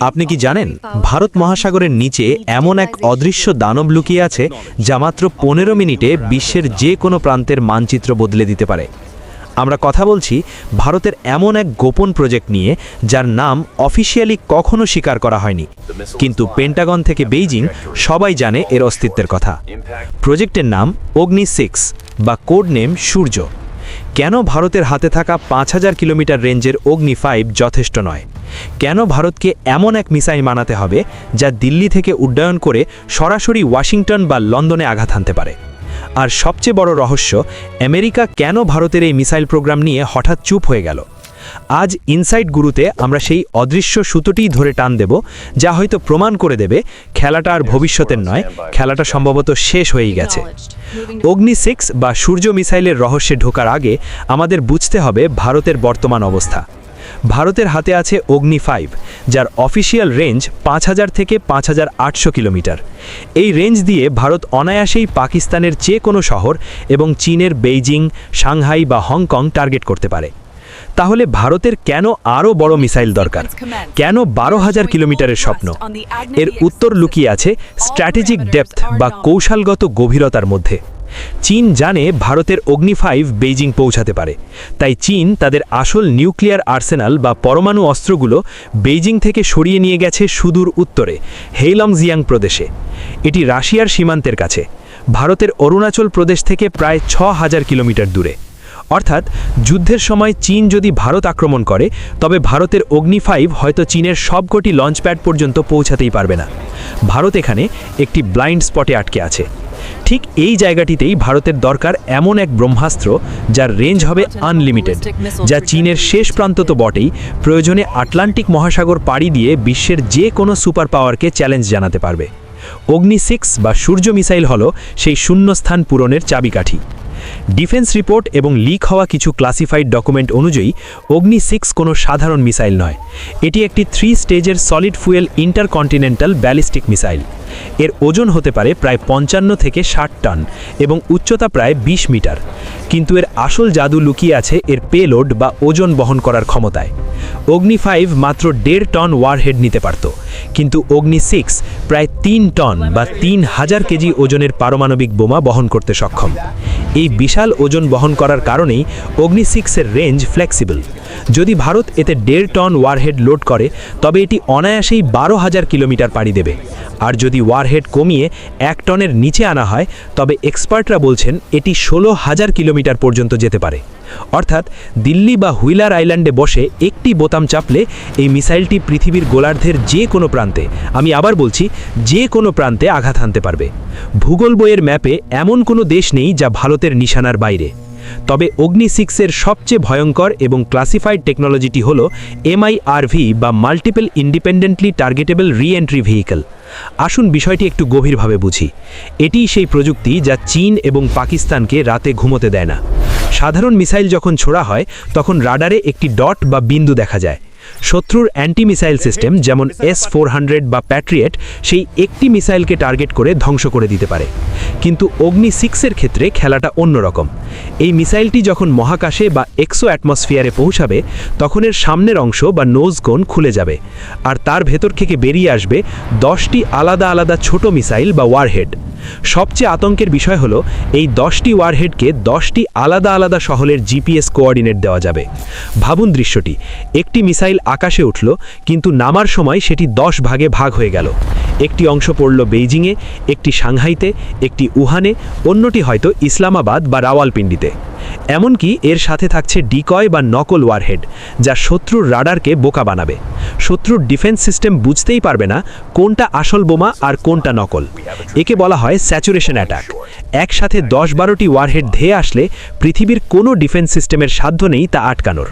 আপনি কি জানেন, ভারত মহাসাগরের নিচে এমন এক অদৃশ্য দানব লুকিয়ে আছে যা মাত্র পনেরো মিনিটে বিশ্বের যে কোনো প্রান্তের মানচিত্র বদলে দিতে পারে। আমরা কথা বলছি ভারতের এমন এক গোপন প্রজেক্ট নিয়ে, যার নাম অফিসিয়ালি কখনো স্বীকার করা হয়নি। কিন্তু পেন্টাগন থেকে বেইজিং সবাই জানে এর অস্তিত্বের কথা। প্রজেক্টের নাম অগ্নি সিক্স বা কোড নেম সূর্য। কেন ভারতের হাতে থাকা পাঁচ হাজার কিলোমিটার রেঞ্জের অগ্নি ফাইভ যথেষ্ট নয়? কেন ভারতকে এমন এক মিসাইল মানাতে হবে যা দিল্লি থেকে উড্ডয়ন করে সরাসরি ওয়াশিংটন বা লন্ডনে আঘাত হানতে পারে? আর সবচেয়ে বড় রহস্য, আমেরিকা কেন ভারতের এই মিসাইল প্রোগ্রাম নিয়ে হঠাৎ চুপ হয়ে গেল? আজ ইনসাইট গুরুতে আমরা সেই অদৃশ্য সুতোটিই ধরে টান দেব, যা হয়তো প্রমাণ করে দেবে খেলাটা আর ভবিষ্যতের নয়, খেলাটা সম্ভবত শেষ হয়েই গেছে। অগ্নি সিক্স বা সূর্য মিসাইলের রহস্যে ঢোকার আগে আমাদের বুঝতে হবে ভারতের বর্তমান অবস্থা। ভারতের হাতে আছে অগ্নি ফাইভ, যার অফিসিয়াল রেঞ্জ পাঁচ হাজার থেকে পাঁচ হাজার আটশো কিলোমিটার। এই রেঞ্জ দিয়ে ভারত অনায়াসেই পাকিস্তানের যে কোনো শহর এবং চীনের বেইজিং, সাংহাই বা হংকং টার্গেট করতে পারে। তাহলে ভারতের কেন আরও বড় মিসাইল দরকার? কেন বারো হাজার কিলোমিটারের স্বপ্ন? এর উত্তর লুকিয়ে আছে স্ট্র্যাটেজিক ডেপথ বা কৌশলগত গভীরতার মধ্যে। চীন জানে ভারতের অগ্নি ফাইভ বেইজিং পৌঁছাতে পারে। তাই চীন তাদের আসল নিউক্লিয়ার আর্সেনাল বা পরমাণু অস্ত্রগুলো বেইজিং থেকে সরিয়ে নিয়ে গেছে সুদূর উত্তরে হেইলংজিয়াং প্রদেশে। এটি রাশিয়ার সীমান্তের কাছে। ভারতের অরুণাচল প্রদেশ থেকে প্রায় ছ হাজার কিলোমিটার দূরে। অর্থাৎ যুদ্ধের সময় চীন যদি ভারত আক্রমণ করে, তবে ভারতের অগ্নি ফাইভ হয়তো চীনের সবকটি লঞ্চপ্যাড পর্যন্ত পৌঁছাতেই পারবে না। ভারত এখানে একটি ব্লাইন্ড স্পটে আটকে আছে। ঠিক এই জায়গাটিতেই ভারতের দরকার এমন এক ব্রহ্মাস্ত্র যার রেঞ্জ হবে আনলিমিটেড যা চীনের শেষ প্রান্ত তো বটেই, প্রয়োজনে আটলান্টিক মহাসাগর পাড়ি দিয়ে বিশ্বের যে কোনো সুপার পাওয়ারকে চ্যালেঞ্জ জানাতে পারবে। অগ্নি সিক্স বা সূর্য মিসাইল হল সেই শূন্যস্থান পূরণের চাবিকাঠি। ডিফেন্স রিপোর্ট এবং লিক হওয়া কিছু ক্লাসিফাইড ডকুমেন্ট অনুযায়ী, অগ্নি সিক্স কোনো সাধারণ মিসাইল নয়। এটি একটি থ্রি স্টেজের solid fuel intercontinental ballistic missile. এর ওজন হতে পারে প্রায় পঞ্চান্ন থেকে ষাট টন এবং উচ্চতা প্রায় ২০ মিটার। কিন্তু এর আসল জাদু লুকিয়ে আছে এর পেলোড বা ওজন বহন করার ক্ষমতায়। অগ্নি ফাইভ মাত্র দেড় টন ওয়ারহেড নিতে পারত, কিন্তু অগ্নি সিক্স প্রায় তিন টন বা তিন হাজার কেজি ওজনের পারমাণবিক বোমা বহন করতে সক্ষম। এই বিশাল ওজন বহন করার কারণেই অগ্নি সিক্সের রেঞ্জ ফ্লেক্সিবল যদি ভারত এতে দেড় টন ওয়ারহেড লোড করে, তবে এটি অনায়াসেই বারো হাজার কিলোমিটার পাড়ি দেবে। আর যদি ওয়ারহেড কমিয়ে এক টনের নিচে আনা হয়, তবে এক্সপার্টরা বলছেন এটি ষোলো হাজার কিলোমিটার পর্যন্ত যেতে পারে। অর্থাৎ দিল্লি বা হুইলার আইল্যান্ডে বসে একটি বোতাম চাপলে এই মিসাইলটি পৃথিবীর গোলার্ধের যে কোনো প্রান্তে, আমি আবার বলছি, যে কোনো প্রান্তে আঘাত হানতে পারবে। ভূগোল বইয়ের ম্যাপে এমন কোনো দেশ নেই যা ভারতের নিশানার বাইরে। তবে অগ্নি সিক্সের সবচেয়ে ভয়ঙ্কর এবং ক্লাসিফাইড টেকনোলজিটি হল এমআইআরভি বা multiple independently targetable re entry vehicle. আসুন বিষয়টি একটু গভীরভাবে বুঝি। এটি সেই প্রযুক্তি যা চীন এবং পাকিস্তানকে রাতে ঘুমোতে দেয় না। সাধারণ মিসাইল যখন ছোড়া হয়, তখন রাডারে একটি ডট বা বিন্দু দেখা যায়। শত্রুর অ্যান্টি মিসাইল সিস্টেম যেমন এস ফোর বা প্যাট্রিয়েট সেই একটি মিসাইলকে টার্গেট করে ধ্বংস করে দিতে পারে। কিন্তু অগ্নি সিক্সের ক্ষেত্রে খেলাটা অন্যরকম। এই মিসাইলটি যখন মহাকাশে বা এক্সো অ্যাটমসফিয়ারে পৌঁছাবে তখন এর সামনের অংশ বা নোজ কোন খুলে যাবে। আর তার ভেতর থেকে বেরিয়ে আসবে দশটি আলাদা আলাদা ছোট মিসাইল বা ওয়ারহেড সবচেয়ে আতঙ্কের বিষয় হলো, এই দশটি ওয়ারহেডকে দশটি আলাদা আলাদা শহরের জিপিএস কোঅর্ডিনেট দেওয়া যাবে। ভাবুন দৃশ্যটি, একটি মিসাইল আকাশে উঠল, কিন্তু নামার সময় সেটি দশ ভাগে ভাগ হয়ে গেল। একটি অংশ পড়ল বেইজিংয়ে, একটি সাংহাইতে, একটি উহানে, অন্যটি হয়তো ইসলামাবাদ বা রাওয়ালপিন্ডিতে। এমনকি এর সাথে থাকছে ডিকয় বা নকল ওয়ারহেড, যা শত্রুর রাডারকে বোকা বানাবে। শত্রুর ডিফেন্স সিস্টেম বুঝতেই পারবে না কোনটা আসল বোমা আর কোনটা নকল। একে বলা হয় স্যাচুরেশন অ্যাটাক। একসাথে দশ বারোটি ওয়ারহেড ধেয়ে আসলে পৃথিবীর কোনো ডিফেন্স সিস্টেমের সাধ্য নেই তা আটকানোর।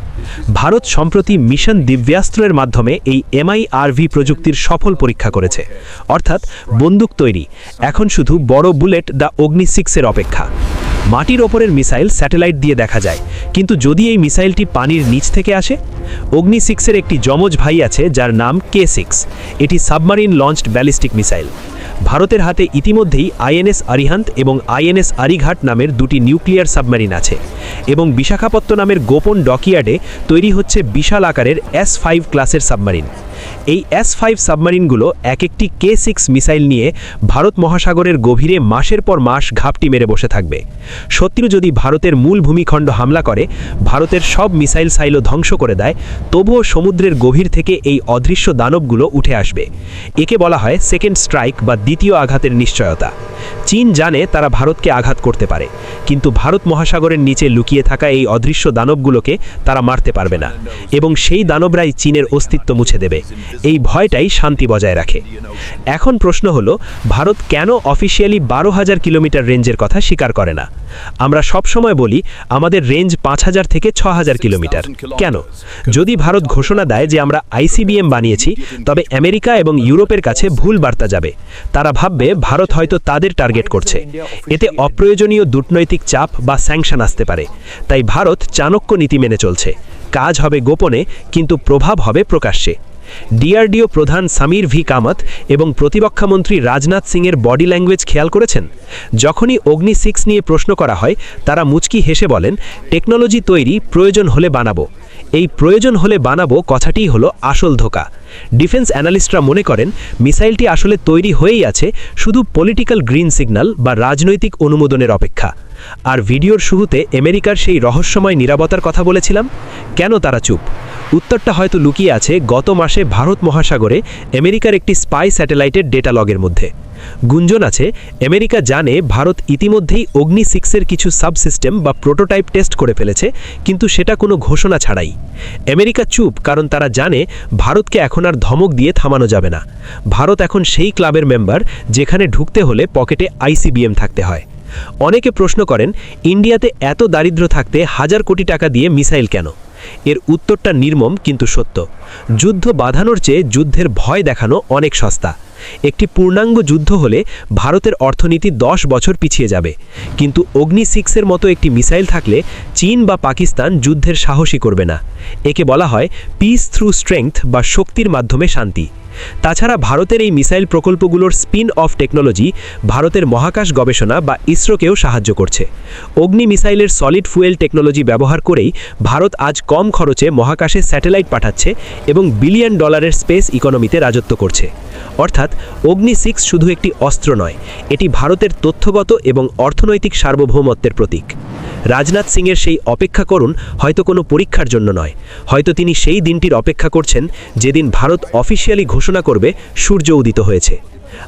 ভারত সম্প্রতি মিশন দিব্যাস্ত্রের মাধ্যমে এই এমআইআরভি প্রযুক্তির সফল পরীক্ষা করেছে। অর্থাৎ বন্দুক তৈরি। এখন শুধু বড় বুলেট দ্য অগ্নি সিক্সের অপেক্ষা। মাটির ওপরের মিসাইল স্যাটেলাইট দিয়ে দেখা যায়। কিন্তু যদি এই মিসাইলটি পানির নিচ থেকে আসে? অগ্নি সিক্সের একটি যমজ ভাই আছে যার নাম কে সিক্স। এটি সাবমারিন লঞ্চড ব্যালিস্টিক মিসাইল। ভারতের হাতে ইতিমধ্যেই আইএনএস আরিহান্ত এবং আইএনএস আরিঘাট নামের দুটি নিউক্লিয়ার সাবমেরিন আছে এবং বিশাখাপত্ত নামের গোপন ডকিয়ার্ডে তৈরি হচ্ছে বিশাল আকারের এস ফাইভ ক্লাসের সাবমেরিন। এই এস ফাইভ সাবমারিনগুলো এক একটি কে সিক্স মিসাইল নিয়ে ভারত মহাসাগরের গভীরে মাসের পর মাস ঘাপটি মেরে বসে থাকবে। শত্রু যদি ভারতের মূল ভূমিখণ্ড হামলা করে, ভারতের সব মিসাইল সাইলো ধ্বংস করে দেয়, তবুও সমুদ্রের গভীর থেকে এই অদৃশ্য দানবগুলো উঠে আসবে। একে বলা হয় সেকেন্ড স্ট্রাইক বা দ্বিতীয় আঘাতের নিশ্চয়তা। চীন জানে তারা ভারতকে আঘাত করতে পারে, কিন্তু ভারত মহাসাগরের নিচে লুকিয়ে থাকা এই অদৃশ্য দানবগুলোকে তারা মারতে পারবে না, এবং সেই দানবরাই চীনের অস্তিত্ব মুছে দেবে। এই ভয়টাই শান্তি বজায় রাখে। এখন প্রশ্ন হল, ভারত কেন অফিসিয়ালি বারো হাজার কিলোমিটার রেঞ্জের কথা স্বীকার করে না? আমরা সবসময় বলি, আমাদের রেঞ্জ পাঁচ হাজার থেকে ছ হাজার কিলোমিটার। কেন? যদি ভারত ঘোষণা দেয় যে আমরা আইসিবিএম বানিয়েছি, তবে আমেরিকা এবং ইউরোপের কাছে ভুল বার্তা যাবে। তারা ভাববে, ভারত হয়তো তাদের টার্গেট করছে। এতে অপ্রয়োজনীয় দুটনৈতিক চাপ বা স্যাংশন আসতে পারে। তাই ভারত চাণক্য নীতি মেনে চলছে। কাজ হবে গোপনে, কিন্তু প্রভাব হবে প্রকাশ্যে। ডিআরডিও প্রধান সামির ভি কামত এবং প্রতিরক্ষামন্ত্রী রাজনাথ সিংয়ের বডি ল্যাঙ্গুয়েজ খেয়াল করেছেন। যখনই অগ্নি সিক্স নিয়ে প্রশ্ন করা হয়, তারা মুচকি হেসে বলেন, টেকনোলজি তৈরি, প্রয়োজন হলে বানাবো। এই প্রয়োজন হলে বানাবো কথাটিই হলো আসল ধোকা। ডিফেন্স অ্যানালিস্টরা মনে করেন, মিসাইলটি আসলে তৈরি হয়েই আছে, শুধু পলিটিক্যাল গ্রিন সিগন্যাল বা রাজনৈতিক অনুমোদনের অপেক্ষা। আর ভিডিওর শুরুতে আমেরিকার সেই রহস্যময় নিরাপত্তার কথা বলেছিলাম? কেন তারা চুপ? উত্তরটা হয়তো লুকিয়ে আছে গত মাসে ভারত মহাসাগরে আমেরিকার একটি স্পাই স্যাটেলাইটের ডেটা লগের মধ্যে। গুঞ্জন আছে, আমেরিকা জানে ভারত ইতিমধ্যেই অগ্নি সিক্সের কিছু সাবসিস্টেম বা প্রোটোটাইপ টেস্ট করে ফেলেছে, কিন্তু সেটা কোনো ঘোষণা ছাড়াই। আমেরিকা চুপ, কারণ তারা জানে ভারতকে এখন আর ধমক দিয়ে থামানো যাবে না। ভারত এখন সেই ক্লাবের মেম্বার, যেখানে ঢুকতে হলে পকেটে আইসিবিএম থাকতে হয়। অনেকে প্রশ্ন করেন, ইন্ডিয়াতে এত দারিদ্র থাকতে হাজার কোটি টাকা দিয়ে মিসাইল কেন? এর উত্তরটা নির্মম কিন্তু সত্য। যুদ্ধ বাঁধানোর চেয়ে যুদ্ধের ভয় দেখানো অনেক সস্তা। একটি পূর্ণাঙ্গ যুদ্ধ হলে ভারতের অর্থনীতি দশ বছর পিছিয়ে যাবে। কিন্তু অগ্নি সিক্সের মতো একটি মিসাইল থাকলে চীন বা পাকিস্তান যুদ্ধের সাহসী করবে না। একে বলা হয় পিস থ্রু স্ট্রেংথ বা শক্তির মাধ্যমে শান্তি। তাছাড়া ভারতের এই মিসাইল প্রকল্পগুলোর স্পিন অফ টেকনোলজি ভারতের মহাকাশ গবেষণা বা ইসরোকেও সাহায্য করছে। অগ্নি মিসাইলের সলিড ফুয়েল টেকনোলজি ব্যবহার করেই ভারত আজ কম খরচে মহাকাশে স্যাটেলাইট পাঠাচ্ছে এবং বিলিয়ন ডলারের স্পেস ইকোনমিতে রাজত্ব করছে। অর্থাৎ অগ্নি সিক্স শুধু একটি অস্ত্র নয়, এটি ভারতের তথ্যগত এবং অর্থনৈতিক সার্বভৌমত্বের প্রতীক। রাজনাথ সিংয়ের সেই অপেক্ষা করুন হয়তো কোনো পরীক্ষার জন্য নয়। হয়তো তিনি সেই দিনটির অপেক্ষা করছেন যেদিন ভারত অফিসিয়ালি ঘোষণা করবে সূর্য উদিত হয়েছে।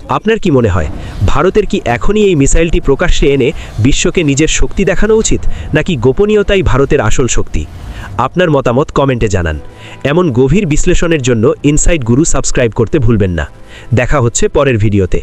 আপনার কি মনে হয়, ভারতের কি এখনই এই মিসাইলটি প্রকাশ্যে এনে বিশ্বকে নিজের শক্তি দেখানো উচিত, নাকি গোপনীয়তাই ভারতের আসল শক্তি? আপনার মতামত কমেন্টে জানান। এমন গভীর বিশ্লেষণের জন্য ইনসাইট গুরু সাবস্ক্রাইব করতে ভুলবেন না। দেখা হচ্ছে পরের ভিডিওতে।